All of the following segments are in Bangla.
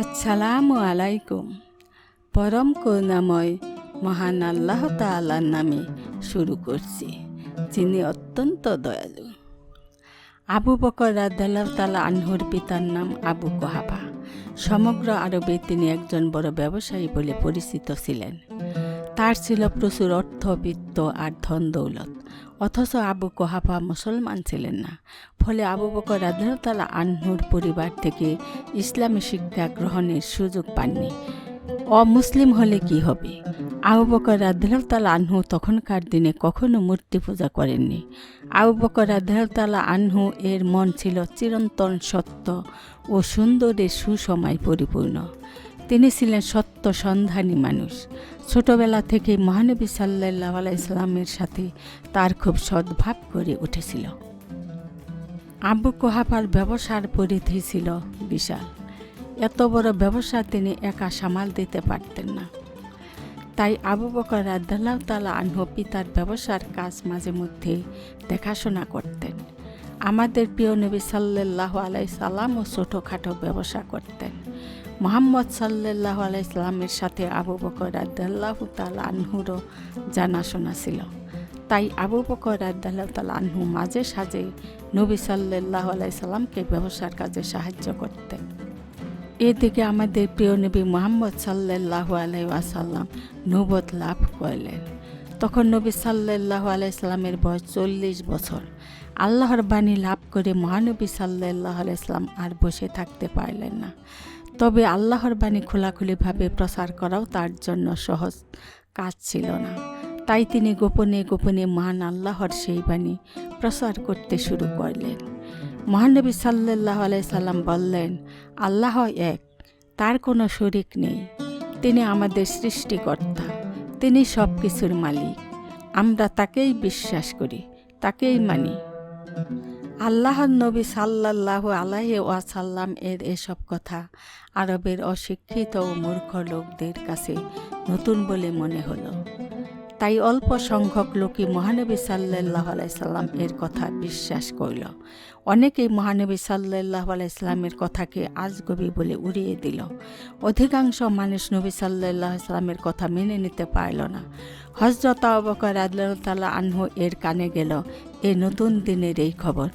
আসসালামু আলাইকুম। পরম করুণাময়, মহান আল্লাহ তাল্লার নামে শুরু করছি, যিনি অত্যন্ত দয়ালু। আবু বকর রাদ্দাল্লাহ তালা আনহুর পিতার নাম আবু কোহাবা। সমগ্র আরবে তিনি একজন বড় ব্যবসায়ী বলে পরিচিত ছিলেন। তার ছিল প্রচুর অর্থ বিত্ত আর ধন দৌলত। অথচ আবু কোহাবা মুসলমান ছিলেন না। ফলে আবু বকর রাদ্দাল্লাহ আনহুর পরিবার থেকে ইসলামী শিক্ষা গ্রহণের সুযোগ পাননি। অমুসলিম হলে কি হবে? আবু বকর রাদ্দাল আনহু তখনকার দিনে কখনো মূর্তি পূজা করেননি। আবু বকর রাদ্দাল আনহু এর মন ছিল চিরন্তন সত্য ও সুন্দরের সুসময় পরিপূর্ণ। তিনি ছিলেন সত্য সন্ধানী মানুষ। ছোটবেলা থেকে মহানবী সাল্লাহ ইসলামের সাথে তার খুব সদ্ভাব করে উঠেছিল। আবু কোহাবার ব্যবসার পরিধি ছিল বিশাল। এত বড় ব্যবসা তিনি একা সামাল দিতে পারতেন না। তাই আবু বকর রাদ্দাল্লাহ তালা আনহু পিতার ব্যবসার কাজ মাঝে মধ্যে দেখাশোনা করতেন। আমাদের প্রিয় নবী সাল্লাহ আলাই সাল্লামও ছোটোখাটো ব্যবসা করতেন। মোহাম্মদ সাল্লাহ আলাই সাল্লামের সাথে আবু বকর রাদ্দাল্লাহ তালা আনহুরও জানাশোনা ছিল। তাই আবু বকর রাদ্দাল্লাহ তালা আনহু মাঝে সাঝে নবী সাল্লাহ আলাইসাল্লামকে ব্যবসার কাজে সাহায্য করতেন। এদিকে আমাদের প্রিয় নবী মোহাম্মদ সাল্লাহ আলাই আসাল্লাম নবদ লাভ করলেন। তখন নবী সাল্লাহ আলাইসাল্লামের বয়স চল্লিশ বছর। আল্লাহর বাণী লাভ করে মহানবী সাল্লাহ আলাইসাল্লাম আর বসে থাকতে পারলেন না। তবে আল্লাহর বাণী খোলাখুলিভাবে প্রচার করাও তার জন্য সহজ কাজ ছিল না। তাই তিনি গোপনে গোপনে মহান আল্লাহর সেই বাণী প্রচার করতে শুরু করলেন। মহানবী সাল্লাহ আলাইসাল্লাম বললেন, আল্লাহ এক, তার কোনো শরিক নেই। তিনি আমাদের সৃষ্টিকর্তা। তিনি সব কিছুর মালিক। আমরা তাকেই বিশ্বাস করি, তাকেই মানি। আল্লাহর নবী সাল্লাহ আলাহি ওয়াসাল্লাম এর এসব কথা আরবের অশিক্ষিত ও মূর্খ লোকদের কাছে নতুন বলে মনে হলো। তাই অল্প সংখ্যক লোকই মহানবী সাল্লাহ আলাইসাল্লাম এর কথা বিশ্বাস করল। অনেকেই মহানবী সাল্লাহ আলাইসাল্লামের কথাকে আজগবি বলে উড়িয়ে দিল। অধিকাংশ মানুষ নবী সাল্লাহ সাল্লামের কথা মেনে নিতে পারল না। হজরত আবকর আদলাহ আনহু এর কানে গেল এ নতুন দিনের এই খবর।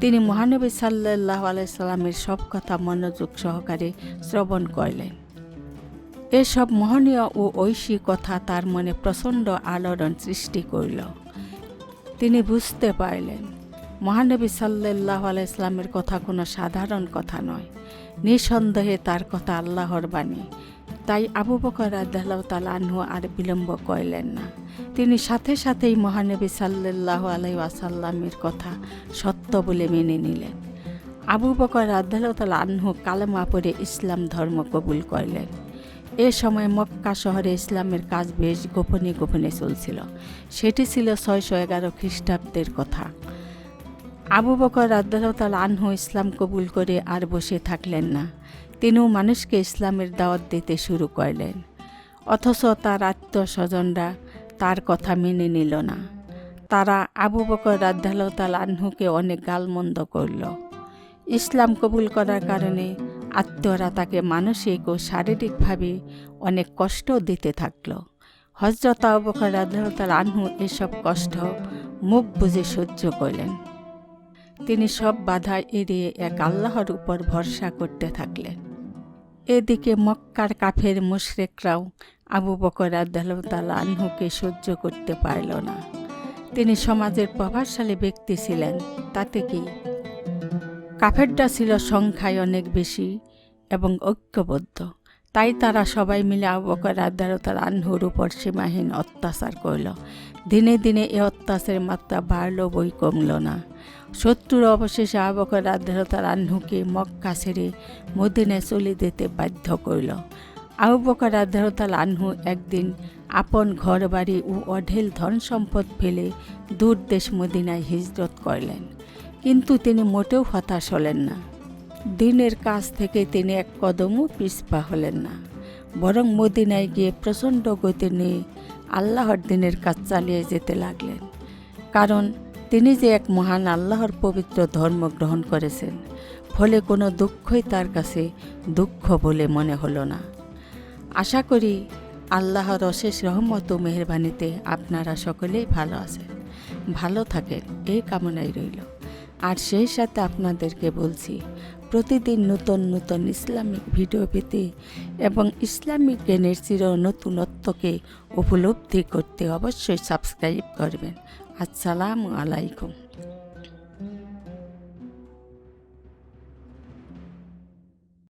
তিনি মহানবী সাল্লাহ আলাইসাল্লামের সব কথা মনোযোগ সহকারে শ্রবণ করলেন। এসব মহনীয় ও ঐশী কথা তার মনে প্রচণ্ড আলোড়ন সৃষ্টি করল। তিনি বুঝতে পারলেন, মহানবী সাল্লাহ আলাইসলামের কথা কোনো সাধারণ কথা নয়। নিঃসন্দেহে তার কথা আল্লাহর বাণী। তাই আবু বকর আদাল্লাহ তালাহু আর বিলম্ব করলেন না। তিনি সাথে সাথেই মহানবী সাল্লাহ আলাই আসাল্লামের কথা সত্য বলে মেনে নিলেন। আবু বকর আদাল্লাহ তালাহু কালেমা পড়ে ইসলাম ধর্ম কবুল করলেন। এ সময় মক্কা শহরে ইসলামের কাজ বেশ গোপনে গোপনে চলছিল। সেটি ছিল ছয়শো এগারো খ্রিস্টাব্দের কথা। আবু বকর রাদ্দাল আনহু ইসলাম কবুল করে আর বসে থাকলেন না। তিনিও মানুষকে ইসলামের দাওয়াত দিতে শুরু করলেন। অথচ তার আত্মস্বজনরা তার কথা মেনে নিল না। তারা আবু বকর রাদ্দাল আনহুকে অনেক গালমন্দ করল। ইসলাম কবুল করার কারণে আত্মীয়রা তাকে মানসিক ও শারীরিকভাবে অনেক কষ্ট দিতে থাকল। হজরত আবকর রাধারতাল আনহু এসব কষ্ট মুখ বুঝে সহ্য করলেন। তিনি সব বাধা এড়িয়ে এক আল্লাহর উপর ভরসা করতে থাকলেন। এদিকে মক্কার কাফের মুশরেকরাও আবু বকর আদালতাল আনহুকে সহ্য করতে পারল না। তিনি সমাজের প্রভাবশালী ব্যক্তি ছিলেন, তাতে কি? কাফেরটা ছিল সংখ্যায় অনেক বেশি এবং ঐক্যবদ্ধ। তাই তারা সবাই মিলে আবকর আদালতার আনহুর উপর সীমাহীন অত্যাচার করল। দিনে দিনে এ অত্যাচারের মাত্রা বাড়ল, বই কমল না। শত্রুর অবশেষে আবকর আদালতার আনহুকে মক্কা ছেড়ে মদিনে চলে যেতে বাধ্য করল। আবু বকর আদালতাল আনহু একদিন আপন ঘর বাড়ি ও অঢেল ধন সম্পদ ফেলে দূর দেশ মদিনায় হিজরত করলেন। কিন্তু তিনি মোটেও হতাশ হলেন না। দিনের কাজ থেকে তিনি এক কদমও পিছপা হলেন না, বরং মদিনায় গিয়ে প্রচণ্ড গতি নিয়ে আল্লাহর দিনের কাজ চালিয়ে যেতে লাগলেন। কারণ তিনি যে এক মহান আল্লাহর পবিত্র ধর্ম গ্রহণ করেছেন, ফলে কোনো দুঃখই তার কাছে দুঃখ বলে মনে হলো না। আশা করি আল্লাহর অশেষ রহমত ও মেহরবানিতে আপনারা সকলেই ভালো আছেন। ভালো থাকেন, এই কামনাই রইল। আর সেই সাথে আপনাদেরকে বলছি প্রতিদিন নতুন নতুন ইসলামিক ভিডিও পেতে এবং ইসলামিক জ্ঞানের চির নতুনত্বকে উপলব্ধি করতে অবশ্যই সাবস্ক্রাইব করবেন। আসসালামু আলাইকুম।